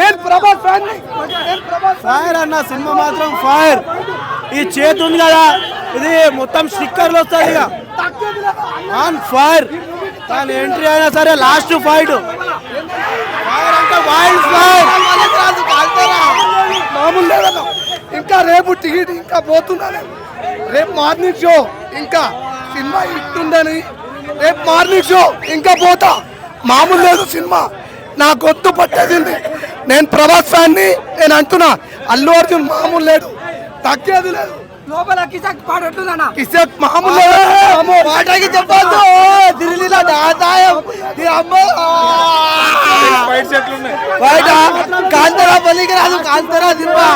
నేను Prabhas fan fire అన్న cinema మాత్రం ఫైర్. ఈ చేతి ఉంది కదా ఇది మొత్తం స్టిక్కర్లు వస్తాయి ఇక. On fire. తన ఎంట్రీ అయినా సరే లాస్ట్ ఫైట్. ఫైర్ అంటే వైల్డ్ ఫైర్. మామూలు లేదన్న. ఇంకా రేపు టికెట్ ఇంకా పోతున్నా నేను రేపు మార్నింగ్ షో ఇంకా సినిమా ఇట్టుందని రేపు మార్నింగ్ షో ఇంకా పోతా. మామూలు లేదు సినిమా. నా గొత్తు పట్టేసింది. నేను ప్రభాస్ ఫ్యాన్ని నేను అంటున్నా అల్లు అర్జున్ మామూలు లేడు. తగ్గేది లేదు. లోపల కిసక్ పాడట్టుందన్న కిసక్ మామూలు లేదు పాటకి చెప్పొద్దు. దిల్లీలో దాదాయం. బయట కాంతరా పల్లికి రాదు కాంతరా సినిమా.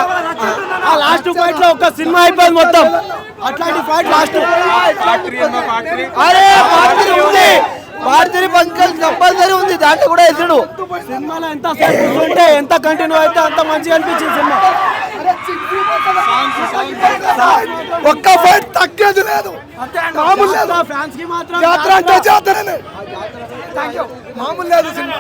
ఆ లాస్ట్ ఫైట్లో ఒక సినిమా అయిపోయింది మొత్తం. అట్లాంటి ఫైట్ లాస్ట్ అరే ఉంది. పార్టీ పంకల్ కంపల్సరీ ఉంది దాంట్లో కూడా ఎదుడు సినిమాలో ఎంత ఉంటే ఎంత కంటిన్యూ అయితే అంత మంచిగా అనిపించింది సినిమా. ఒక్క ఫైట్ తగ్గేది లేదు. మామూలు లేదు. ఫ్యాన్స్కి మాత్రం జాతర అంటే జాతరనే. మామూలు లేదు సినిమా.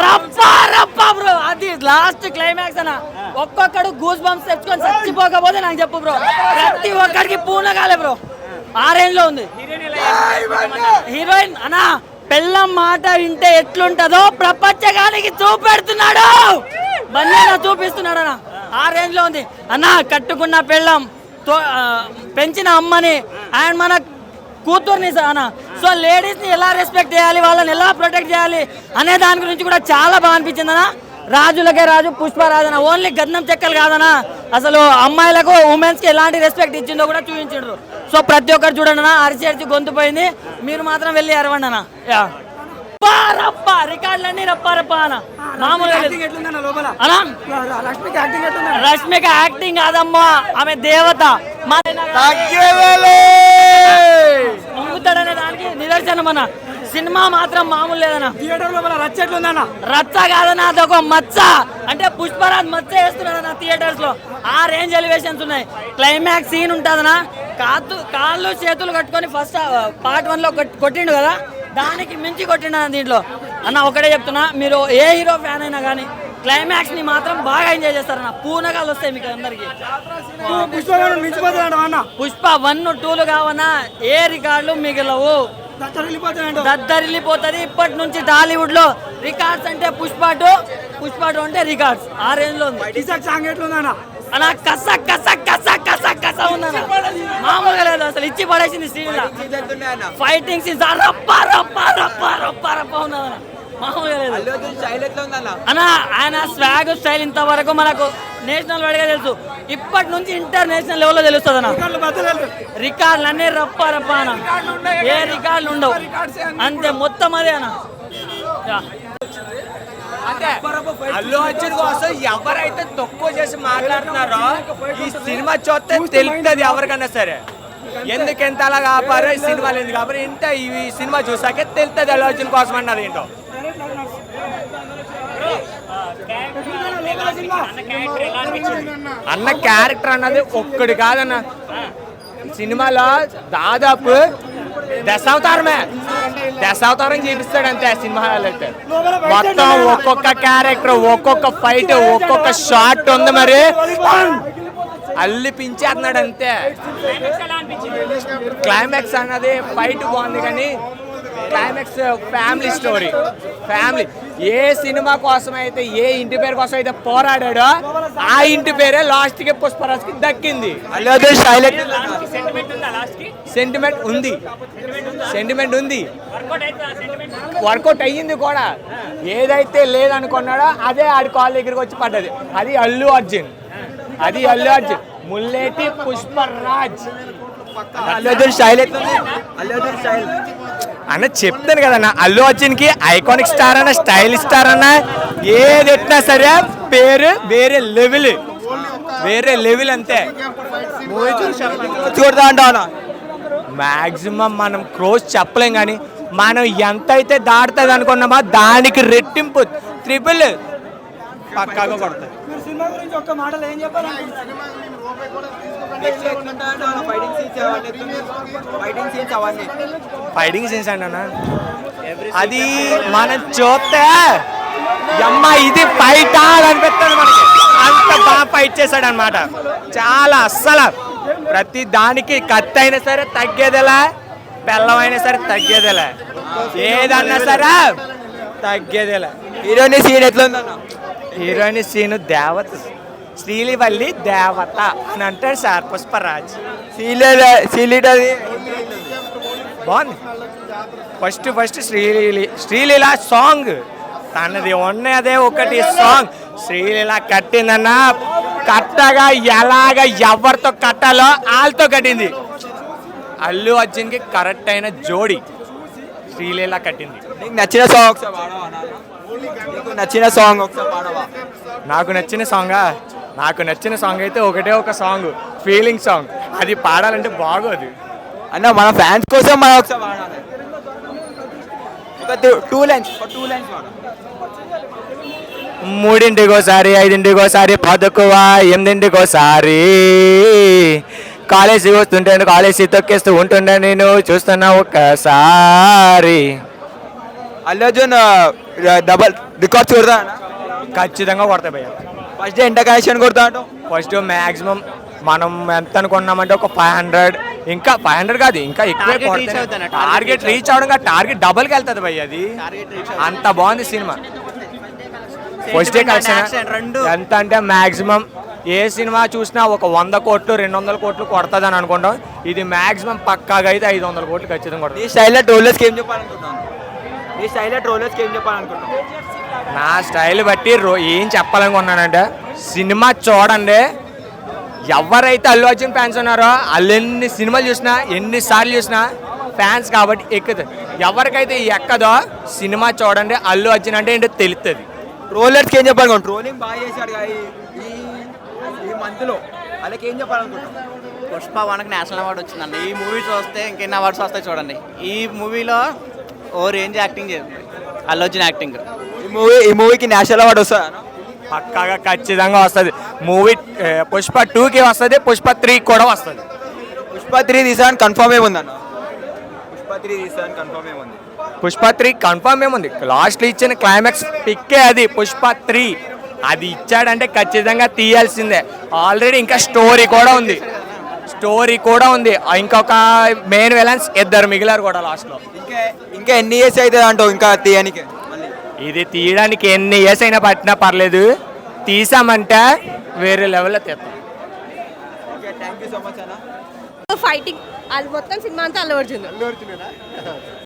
రప్పా లాస్ట్ క్లైమాక్స్ అన్న. ఒక్కొక్కడు గూస్ బంప్స్ తెచ్చుకొని చచ్చిపోకపోతే నాకు చెప్పు బ్రో ప్రతి ఒక్కడికి కాలే బ్రో ఆ రేంజ్లో ఉంది. హీరోయిన్ అన్నా పెళ్ళం మాట వింటే ఎట్లుంటదో ప్రపంచగానికి చూపెడుతున్నాడు. బండి చూపిస్తున్నాడు అన్న. ఆ రేంజ్లో ఉంది. అన్నా కట్టుకున్న పెళ్ళం తో- పెంచిన అమ్మని అండ్ మన కూతుర్ని అన్న. సో లేడీస్ని ఎలా రెస్పెక్ట్ చేయాలి? వాళ్ళని ఎలా ప్రొటెక్ట్ చేయాలి? అనే దాని గురించి కూడా చాలా బాగా అనిపించింది అన్న. రాజులకే రాజు పుష్పరాజన ఓన్లీ గంధం చెక్కలు కాదనా అసలు అమ్మాయిలకు ఉమెన్స్కి ఎలాంటి రెస్పెక్ట్ ఇచ్చిందో కూడా చూపించారు సో ప్రతి ఒక్కరు చూడండి అరిచి అరిచి గొంతు పోయింది. మీరు మాత్రం వెళ్ళి అరవండి అన్న. యా. రప్పా రప్పా రికార్డులన్నీ రప్పా రప్పా అన్న. మామూలుగా రష్మిక యాక్టింగ్ కాదమ్మా. ఆమె దేవత. మా దానికి నిదర్శనం అన్న. సినిమా మాత్రం మామూలు లేదన్న. థియేటర్ లోపల రచ్చట్లుందన్న రచ్చ కాదన్న అదొక మచ్చ. అంటే పుష్పరాజ్ మచ్చ వేస్తున్నాడన్న థియేటర్స్లో. ఆ రేంజ్ ఎలివేషన్స్ ఉన్నాయి. క్లైమాక్స్ సీన్ ఉంటుందన్న. కాతు కాళ్ళు చేతులు కట్టుకొని ఫస్ట్ పార్ట్ వన్లో కొట్- కొట్టిండు కదా? దానికి మించి కొట్టిండు అన్న దీంట్లో. అన్న ఒకటే చెప్తున్నా మీరు ఏ హీరో ఫ్యాన్ అయినా కానీ క్లైమాక్స్ని మాత్రం బాగా ఎంజాయ్ చేస్తారన్న. పూనగాలు వస్తాయి మీకు అందరికి. పుష్ప వన్ టూలు కావన్నా ఏ రికార్డులు మిగలవు. దద్దరిల్లిపోతుంది. ఇప్పటి నుంచి టాలీవుడ్లో రికార్డ్స్ అంటే పుష్ప టూ పుష్ప టూ అంటే రికార్డ్స్. ఆ రేంజ్లో ఉంది కిసక్ సాంగ్ ఎట్లుందన్న? అలా కస కస కస కస కస ఉందన్న. మామూలుగా లేదు అసలు. ఇచ్చి పడేసింది సీన్ ఫైటింగ్ సీన్స్ రప్ప రప్ప రప్ప రప్ప రప్ప ఉన్నదన్న అన్న ఆయన స్వాగ్ స్టైల్ ఇంతవరకు మనకు నేషనల్ వైడ్గా తెలుసు. ఇప్పటి నుంచి ఇంటర్నేషనల్ లెవెల్లో తెలుస్తుంది అన్న రికార్డులు అన్నీ రప్ప రప్ప అన్న. ఏ రికార్డులు ఉండవు. అంతే మొత్తం అదే అన్న. అల్లు అర్జున్ కోసం ఎవరైతే తక్కువ చేసి మాట్లాడుతున్నారో ఈ సినిమా చూస్తే తెలుస్తుంది ఎవరికన్నా సరే. ఎందుకు ఎంత అలా కాపారో ఈ సినిమాలు ఎందుకు కాపారు ఇంత ఈ సినిమా చూసాకే తెలుస్తుంది అల్లు అర్జున్ కోసం అన్నది ఏంటో. అన్న క్యారెక్టర్ అన్నది ఒక్కడు కాదన్న. సినిమాలో దాదాపు దశావతారమే. దశావతారం చూపిస్తాడు అంతే సినిమాలో అయితే. మొత్తం ఒక్కొక్క క్యారెక్టర్ ఒక్కొక్క ఫైట్ ఒక్కొక్క షాట్ ఉంది మరి. అల్లి పించేస్తున్నాడు అంతే. క్లైమాక్స్ అన్నది ఫైట్ బాగుంది కానీ క్లైమాక్స్ ఫ్యామిలీ స్టోరీ. ఫ్యామిలీ. ఏ సినిమా కోసం అయితే ఏ ఇంటి పేరు కోసం అయితే పోరాడాడో ఆ ఇంటి పేరే లాస్ట్కి పుష్పరాజ్కి దక్కింది సెంటిమెంట్ ఉంది? సెంటిమెంట్ ఉంది. వర్కౌట్ అయ్యింది కూడా. ఏదైతే లేదనుకున్నాడో అదే ఆడి కాల్ దగ్గరికి వచ్చి పడ్డది. అది అల్లు అర్జున్. అది అల్లు అర్జున్. ముల్లేటి పుష్పరాజ్. అల్లు అల్లు స్టైల్. అన్న చెప్తాను కదన్న అల్లు అర్జున్కి ఐకానిక్ స్టార్ అన్న స్టైల్ స్టార్ అన్న ఏది ఎట్టినా సరే పేరు వేరే లెవెల్ వేరే లెవెల్ అంతే. మూవీ అంటావా మాక్సిమం మనం క్రోజ్ చెప్పలేం కానీ మనం ఎంత అయితే దాటుతుంది అనుకున్నామో దానికి రెట్టింపు త్రిపుల్ పక్కాగా కొడతాయి. సినిమా గురించి ఒక్క మాటలు ఏం చెప్పాలనుకుంటున్నారు ఫైటింగ్ సీన్స్ అన్న. అది మనం చూస్తే అమ్మ ఇది ఫైట్ అనిపిస్తుంది మనకి. అంత బాగా ఫైట్ చేశాడు అనమాట చాలా అస్సలు. ప్రతి దానికి కత్తి అయినా సరే తగ్గేదిలా. అయినా సరే తగ్గేదిలా. ఏదన్నా సరే తగ్గేదిలా. హీరోయిన్ సీన్ ఎట్లా ఉందన్న హీరోయిన్ సీను దేవత. శ్రీలివల్లి దేవత అని అంటాడు సార్ పుష్పరాజ్. అది బాగుంది. First first Sreeleela Sreeleela song. తనది ఉన్నదే ఒకటి సాంగ్. శ్రీలీల కట్టిందన్న కట్టగా ఎలాగ ఎవరితో కట్టాలో వాళ్ళతో కట్టింది. అల్లు అర్జున్కి కరెక్ట్ అయిన జోడి శ్రీలీల కట్టింది. నచ్చిన సాంగ్ నచ్చిన సాంగ్ నాకు నచ్చిన సాంగా? నాకు నచ్చిన సాంగ్ అయితే ఒకటే ఒక సాంగ్ ఫీలింగ్ సాంగ్ అది పాడాలంటే బాగోదు. అన్న మన ఫ్యాన్స్ కోసం మనం ఒకసారి పాడాలి. ఒక టూ లైన్స్ టూ లైన్స్ మూడింటికోసారి ఐదింటికోసారి పదకువ ఎనిమిదింటికోసారి. కాలేజీ వస్తుంటే కాలేజీ తొక్కేస్తూ ఉంటుండే నేను చూస్తున్నా ఒక్కసారి. అల్లు అర్జున్ డబల్ రికార్డ్ చూడదా అన్న? ఖచ్చితంగా కొడతాయి భయ్య. ఫస్ట్ ఎంత కలెక్షన్ కొడతా అంటావు ఫస్ట్ మ్యాక్సిమం మనం ఎంత అనుకున్నామంటే ఒక ఫైవ్ హండ్రెడ్ ఇంకా ఫైవ్ హండ్రెడ్ కాదు ఇంకా ఎక్కువే టార్గెట్ రీచ్ అవడం టార్గెట్ డబల్కి వెళ్తుంది భయ్య అది. అంత బాగుంది సినిమా. ఫస్ట్ డే కలెక్షన్ ఎంత అంటే మాక్సిమం ఏ సినిమా చూసినా ఒక వంద కోట్లు రెండు వందల కోట్లు కొడుతుంది అని అనుకుంటాం. ఇది మాక్సిమం పక్కాగా అయితే ఐదు వందల కోట్లు ఖచ్చితంగా కొడుతుంది స్టైల్లో ట్రోలర్స్కి ఏం చెప్పాలనుకుంటున్నాను నీ స్టైల్లో ట్రోలర్స్కి ఏం చెప్పాలనుకుంటున్నాను నా స్టైల్ బట్టి రో ఏం చెప్పాలనుకున్నానంటే సినిమా చూడండి. ఎవరైతే అల్లు అర్జున్ ఫ్యాన్స్ ఉన్నారో వాళ్ళు ఎన్ని సినిమాలు చూసినా ఎన్నిసార్లు చూసినా ఫ్యాన్స్ కాబట్టి ఎక్కుతుంది. ఎవరికైతే ఎక్కదో సినిమా చూడండి అల్లు అర్జున్ అంటే ఏంటో తెలుస్తుంది ట్రోలర్స్కి ఏం చెప్పాలనుకుంటున్నాను ట్రోలింగ్ బాగా చేశాడు ఈ మంత్లో. వాళ్ళకి ఏం చెప్పాలనుకుంటున్నాను పుష్ప వన్కి నేషనల్ అవార్డు వచ్చిందండి. ఈ మూవీ చూస్తే ఇంకెన్ని అవార్డ్స్ వస్తాయి చూడండి. ఈ మూవీలో ఓ రేంజ్ యాక్టింగ్ చేస్తుంది అల్లు అర్జున్ యాక్టింగ్. ఈ మూవీ ఈ మూవీకి నేషనల్ అవార్డు వస్తుందా పక్కాగా ఖచ్చితంగా వస్తుంది. మూవీ పుష్ప టూకి వస్తుంది పుష్ప త్రీకి కూడా వస్తుంది. పుష్ప త్రీ తీసాను కన్ఫర్మ్ ఏముందన్న పుష్ప త్రీ తీసాను కన్ఫర్మ్ ఏముంది? పుష్ప త్రీ కన్ఫర్మ్ ఏముంది? లాస్ట్లో ఇచ్చిన క్లైమాక్స్ పిక్కే అది పుష్ప త్రీ. అది ఇచ్చాడంటే ఖచ్చితంగా తీయాల్సిందే. ఆల్రెడీ ఇంకా స్టోరీ కూడా ఉంది. స్టోరీ కూడా ఉంది. ఇంకొక మెయిన్ విలన్స్ ఇద్దరు మిగిలారు కూడా లాస్ట్లో. ఇంకా ఇంకా ఎన్ని ఇయర్స్ అవుతుంది అంటావు ఇంకా తీయనికి? ఇది తీయడానికి ఎన్ని ఇయర్స్ అయినా పట్టినా పర్లేదు. తీసామంటే వేరే లెవెల్లో తీస్తాం ఫైటింగ్ అది మొత్తం సినిమా అంతా అల్లు అర్జున్.